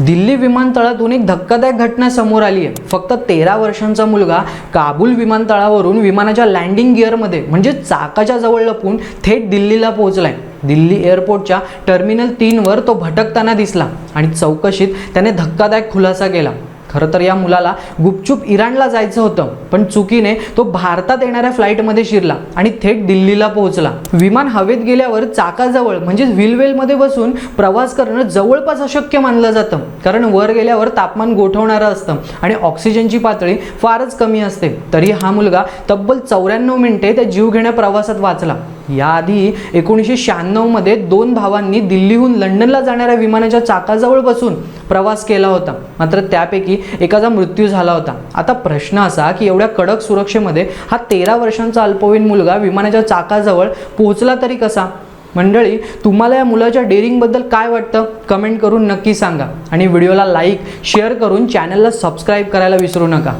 दिल्ली विमानतळातून एक धक्कादायक घटना समोर आली आहे. फक्त तेरा वर्षांचा मुलगा काबूल विमानतळावरून विमानाच्या लँडिंग गिअरमध्ये म्हणजे चाकाच्या जवळ लपून थेट दिल्लीला पोहोचलाय. दिल्ली एअरपोर्टच्या टर्मिनल तीनवर तो भटकताना दिसला आणि चौकशीत त्याने धक्कादायक खुलासा केला. खरं तर या मुलाला गुपचूप इराणला जायचं होतं पण चुकीने तो भारतात येणाऱ्या फ्लाईटमध्ये शिरला आणि थेट दिल्लीला पोहोचला. विमान हवेत गेल्यावर चाकाजवळ म्हणजे व्हीलवेलमध्ये बसून प्रवास करणं जवळपास अशक्य मानलं जातं. कारण वर गेल्यावर तापमान गोठवणारं असतं आणि ऑक्सिजनची पातळी फारच कमी असते. तरी हा मुलगा तब्बल चौऱ्याण्णव मिनिटे त्या जीवघेण्या प्रवासात वाचला. याआधी एकोणीसशे शहाण्णवमध्ये दोन भावांनी दिल्लीहून लंडनला जाणाऱ्या विमानाच्या चाकाजवळ बसून प्रवास केला होता. मात्र त्यापैकी एकाचा मृत्यू झाला होता. आता प्रश्न असा की एवढ्या कडक सुरक्षेमध्ये हा तेरा वर्षांचा अल्पवयीन मुलगा विमानाच्या चाकाजवळ पोहोचला तरी कसा? मंडळी तुम्हाला या मुलाच्या डेअरिंगबद्दल काय वाटतं? कमेंट करून नक्की सांगा. आणि व्हिडिओला लाईक शेअर करून चॅनलला सबस्क्राईब करायला विसरू नका.